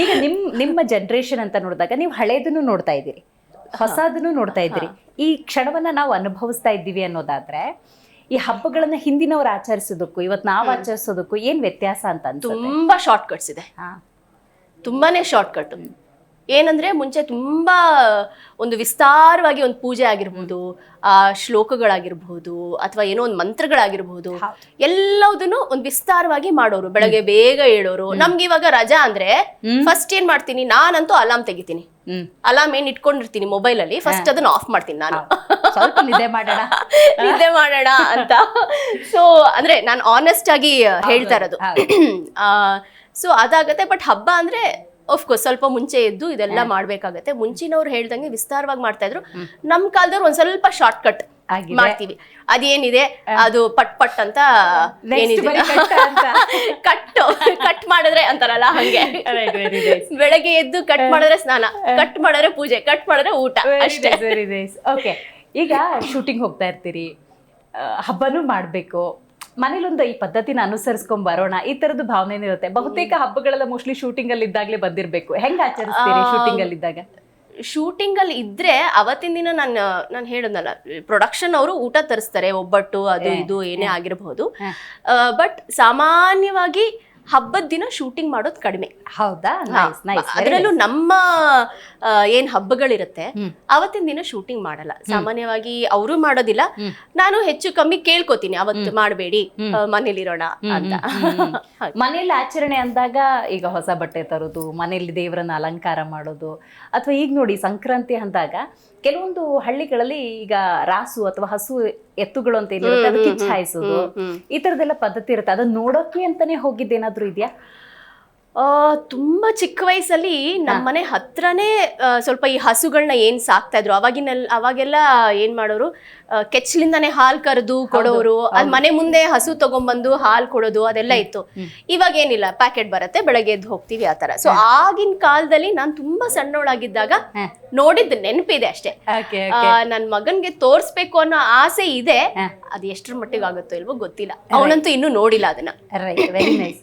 ಈಗ ನಿಮ್ ನಿಮ್ಮ ಜನರೇಷನ್ ಅಂತ ನೋಡಿದಾಗ ನೀವು ಹಳೇದನ್ನು ನೋಡ್ತಾ ಇದ್ದೀರಿ ಹೊಸದನ್ನು ನೋಡ್ತಾ ಇದ್ದೀರಿ. ಈ ಕ್ಷಣವನ್ನ ನಾವು ಅನುಭವಿಸ್ತಾ ಇದ್ದೀವಿ ಅನ್ನೋದಾದ್ರೆ ಈ ಹಬ್ಬಗಳನ್ನ ಹಿಂದಿನವ್ರು ಆಚರಿಸೋದಕ್ಕೂ ಇವತ್ತು ನಾವು ಆಚರಿಸೋದಕ್ಕೂ ಏನ್ ವ್ಯತ್ಯಾಸ ಅಂತ ತುಂಬಾ ಶಾರ್ಟ್ ಕಟ್ಸ್ ಇದೆ. ತುಂಬಾನೇ ಶಾರ್ಟ್ ಕಟ್ ಏನಂದ್ರೆ ಮುಂಚೆ ತುಂಬಾ ಒಂದು ವಿಸ್ತಾರವಾಗಿ ಒಂದು ಪೂಜೆ ಆಗಿರ್ಬೋದು ಆ ಶ್ಲೋಕಗಳಾಗಿರ್ಬಹುದು ಅಥವಾ ಏನೋ ಒಂದು ಮಂತ್ರಗಳಾಗಿರ್ಬಹುದು ಹೌದು. ಎಲ್ಲದನ್ನು ಒಂದು ವಿಸ್ತಾರವಾಗಿ ಮಾಡೋರು ಬೆಳಗ್ಗೆ ಬೇಗ ಹೇಳೋರು ನಮ್ಗೆ ಇವಾಗ ರಜಾ ಅಂದ್ರೆ ಫಸ್ಟ್ ಏನ್ ಮಾಡ್ತೀನಿ ನಾನಂತೂ ಅಲಾರ್ಮ್ ತೆಗಿತೀನಿ. ಅಲಾರ್ಮ್ ಏನ್ ಇಟ್ಕೊಂಡಿರ್ತೀನಿ ಮೊಬೈಲ್ ಅಲ್ಲಿ ಫಸ್ಟ್ ಅದನ್ನ ಆಫ್ ಮಾಡ್ತೀನಿ ನಾನು. ನಿದ್ದೆ ಮಾಡೋಣ. ನಿದ್ದೆ ಮಾಡೋಣ ಅಂತ. ಸೊ ಅಂದ್ರೆ ನಾನು ಆನೆಸ್ಟ್ ಆಗಿ ಹೇಳ್ತಾ ಇರೋದು. ಸೊ ಅದಾಗತ್ತೆ ಬಟ್ ಹಬ್ಬ ಅಂದ್ರೆ ಕೋರ್ಸ್ ಸ್ವಲ್ಪ ಮುಂಚೆ ಎದ್ದು ಇದೆಲ್ಲ ಮಾಡ್ಬೇಕಾಗತ್ತೆ. ಮುಂಚಿನವ್ರು ಹೇಳ್ದಂಗೆ ವಿಸ್ತಾರವಾಗಿ ಮಾಡ್ತಾ ಇದ್ರು. ನಮ್ ಕಾಲದವ್ರು ಒಂದ್ ಸ್ವಲ್ಪ ಶಾರ್ಟ್ ಕಟ್. ಮಾಡ್ತೀವಿ. ಅದೇನಿದೆ? ಅದು ಪಟ್ ಪಟ್ ಅಂತ ಏನಿದೆ? ಕಟ್ ಕಟ್ ಮಾಡಿದ್ರೆ ಅಂತಾರಲ್ಲ ಹಂಗೆ. ಬೆಳಗ್ಗೆ ಎದ್ದು ಕಟ್ ಮಾಡಿದ್ರೆ ಸ್ನಾನ ಕಟ್ ಮಾಡಿದ್ರೆ ಪೂಜೆ ಕಟ್ ಮಾಡಿದ್ರೆ ಊಟ ಅಷ್ಟೇ. ಓಕೆ ಈಗ ಶೂಟಿಂಗ್ ಹೋಗ್ತಾ ಇರ್ತೀರಿ. ಹಬ್ಬನೂ ಮಾಡ್ಬೇಕು. ಮನೇಲೊಂದು ಈ ಪದ್ಧತಿನ ಅನುಸರಿಸ್ಕೊಂಡ್ ಬರೋಣ ಈ ತರದ ಭಾವನೆ ಇರುತ್ತೆ. ಬಹುತೇಕ ಹಬ್ಬಗಳೆಲ್ಲ ಮೋಸ್ಟ್ಲಿ ಶೂಟಿಂಗ್ ಅಲ್ಲಿ ಇದ್ದಾಗಲೇ ಬಂದಿರ್ಬೇಕು. ಹೆಂಗ್ ಆಚರಿಸ್ತೀರಿ ಶೂಟಿಂಗ್ ಅಲ್ಲಿ ಇದ್ದಾಗ? ಶೂಟಿಂಗ್ ಅಲ್ಲಿ ಇದ್ರೆ ಅವತ್ತಿನ ದಿನ ನಾನು ನಾನು ಹೇಳೋದಲ್ಲ ಪ್ರೊಡಕ್ಷನ್ ಅವರು ಊಟ ತರಿಸ್ತಾರೆ ಒಬ್ಬಟ್ಟು ಅದು ಇದು ಏನೇ ಆಗಿರಬಹುದು ಬಟ್ ಸಾಮಾನ್ಯವಾಗಿ ಹಬ್ಬದ ದಿನ ಶೂಟಿಂಗ್ ಮಾಡೋದು ಕಡಿಮೆ. ಹೌದಾ? ನೈಸ್ ನೈಸ್ ಅದರಲ್ಲೂ ನಮ್ಮ ಏನ್ ಹಬ್ಬಗಳಿರುತ್ತೆ ಅವತ್ತಿನ ದಿನ ಶೂಟಿಂಗ್ ಮಾಡಲ್ಲ. ಸಾಮಾನ್ಯವಾಗಿ ಅವರು ಮಾಡೋದಿಲ್ಲ. ನಾನು ಹೆಚ್ಚು ಕಮ್ಮಿ ಕೇಳ್ಕೊತೀನಿ ಅವತ್ತು ಮಾಡಬೇಡಿ ಮನೇಲಿರೋಣ ಅಂತ. ಮನೇಲಿ ಆಚರಣೆ ಅಂದಾಗ ಈಗ ಹೊಸ ಬಟ್ಟೆ ತರೋದು ಮನೇಲಿ ದೇವರನ್ನ ಅಲಂಕಾರ ಮಾಡೋದು ಅಥವಾ ಈಗ ನೋಡಿ ಸಂಕ್ರಾಂತಿ ಅಂದಾಗ ಕೆಲವೊಂದು ಹಳ್ಳಿಗಳಲ್ಲಿ ಈಗ ರಾಸು ಅಥವಾ ಹಸು ಎತ್ತುಗಳು ಅಂತ ಏನಿರುತ್ತೆ ಅದಕ್ಕೆ ಛಾಯಿಸೋದು ಈ ತರದೆಲ್ಲ ಪದ್ಧತಿ ಇರುತ್ತೆ. ಅದನ್ನ ನೋಡೋಕೆ ಅಂತಾನೆ ಹೋಗಿದ್ದೇನಾದ್ರೂ ಇದೆಯಾ? ತುಂಬಾ ಚಿಕ್ಕ ವಯಸ್ಸಲ್ಲಿ ನಮ್ಮ ಮನೆ ಹತ್ರನೇ ಸ್ವಲ್ಪ ಈ ಹಸುಗಳನ್ನ ಏನ್ ಸಾಕ್ತಾ ಇದ್ರು. ಅವಾಗಿನಲ್ಲಿ ಅವಾಗೆಲ್ಲ ಏನ್ ಮಾಡೋರು ಕೆಚ್ಚಲಿಂದಾನೆ ಹಾಲ್ ಕರೆದು ಕೊಡೋರು ಅದ್ ಮನೆ ಮುಂದೆ ಹಸು ತಗೊಂಬಂದು ಹಾಲ್ ಕೊಡೋದು ಅದೆಲ್ಲ ಇತ್ತು. ಇವಾಗ ಏನಿಲ್ಲ ಪ್ಯಾಕೆಟ್ ಬರುತ್ತೆ ಬೆಳಗ್ಗೆ ಎದ್ದು ಹೋಗ್ತೀವಿ ಆ ತರ ಸೊ ಆಗಿನ ಕಾಲದಲ್ಲಿ ನಾನ್ ತುಂಬಾ ಸಣ್ಣವಳಾಗಿದ್ದಾಗ ನೋಡಿದ್ ನೆನಪಿದೆ ಅಷ್ಟೇ. ನನ್ ಮಗನ್ಗೆ ತೋರ್ಸ್ಬೇಕು ಅನ್ನೋ ಆಸೆ ಇದೆ. ಅದು ಎಷ್ಟರ ಮಟ್ಟಿಗೆ ಆಗುತ್ತೋ ಇಲ್ವೋ ಗೊತ್ತಿಲ್ಲ. ಅವನಂತೂ ಇನ್ನು ನೋಡಿಲ್ಲ ಅದನ್ನ. Right very nice